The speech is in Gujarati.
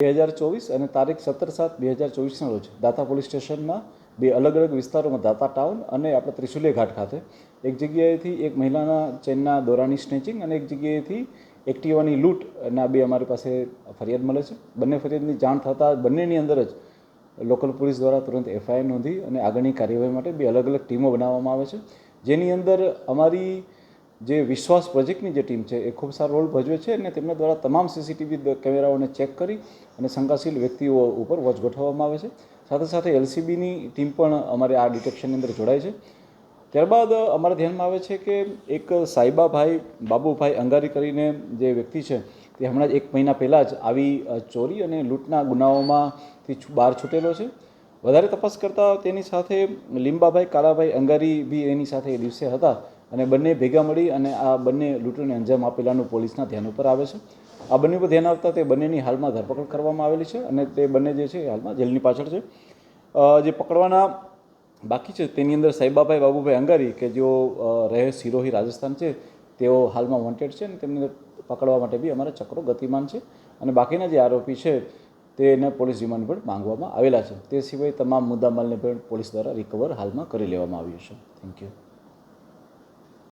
બે હજાર ચોવીસ અને તારીખ સત્તર સાત બે હજાર ચોવીસના રોજ દાતા પોલીસ સ્ટેશનમાં બે અલગ અલગ વિસ્તારોમાં દાતા ટાઉન અને આપણે ત્રિશુલિયા ઘાટ ખાતે એક જગ્યાએથી એક મહિલાના ચેનના દોરાની સ્નેચિંગ અને એક જગ્યાએથી એક્ટિવાની લૂંટના બે અમારી પાસે ફરિયાદ મળે છે. બંને ફરિયાદની જાણ થતાં બંનેની અંદર જ લોકલ પોલીસ દ્વારા તુરંત એફઆઈઆર નોંધી અને આગળની કાર્યવાહી માટે બે અલગ અલગ ટીમો બનાવવામાં આવે છે. જેની અંદર અમારી જે વિશ્વાસ પ્રોજેક્ટની જે ટીમ છે એ ખૂબ સારો રોલ ભજવે છે અને તેમના દ્વારા તમામ સીસીટીવી કેમેરાઓને ચેક કરી અને શંકાશીલ વ્યક્તિઓ ઉપર વોચ ગોઠવવામાં આવે છે. સાથે સાથે એલસીબીની ટીમ પણ અમારે આ ડિટેક્શનની અંદર જોડાય છે. ત્યારબાદ અમારા ધ્યાનમાં આવે છે કે એક સાઈબાભાઈ, બાબુભાઈ અંગારી કરીને જે વ્યક્તિ છે તે હમણાં જ એક મહિના પહેલાં જ આવી ચોરી અને લૂંટના ગુનાઓમાંથી બહાર છૂટેલો છે. વધારે તપાસ કરતાં તેની સાથે લીંબાભાઈ, કાળાભાઈ, અંગારી બી એની સાથે એ દિવસે હતા અને બંને ભેગા મળી અને આ બંને લૂંટોને અંજામ આપેલાનું પોલીસના ધ્યાન ઉપર આવે છે. આ બંને પર ધ્યાન આવતા તે બંનેની હાલમાં ધરપકડ કરવામાં આવેલી છે અને તે બંને જે છે એ હાલમાં જેલની પાછળ છે. જે પકડવાના બાકી છે તેની અંદર સાહેબાભાઈ બાબુભાઈ અંગારી કે જેઓ રહે સિરોહી રાજસ્થાન છે, તેઓ હાલમાં વોન્ટેડ છે અને તેમને પકડવા માટે બી અમારા ચક્રો ગતિમાન છે. અને બાકીના જે આરોપી છે તેને પોલીસ રિમાન્ડ પર માંગવામાં આવેલા છે. તે સિવાય તમામ મુદ્દામાલને પણ પોલીસ દ્વારા રિકવર હાલમાં કરી લેવામાં આવ્યું છે. Thank you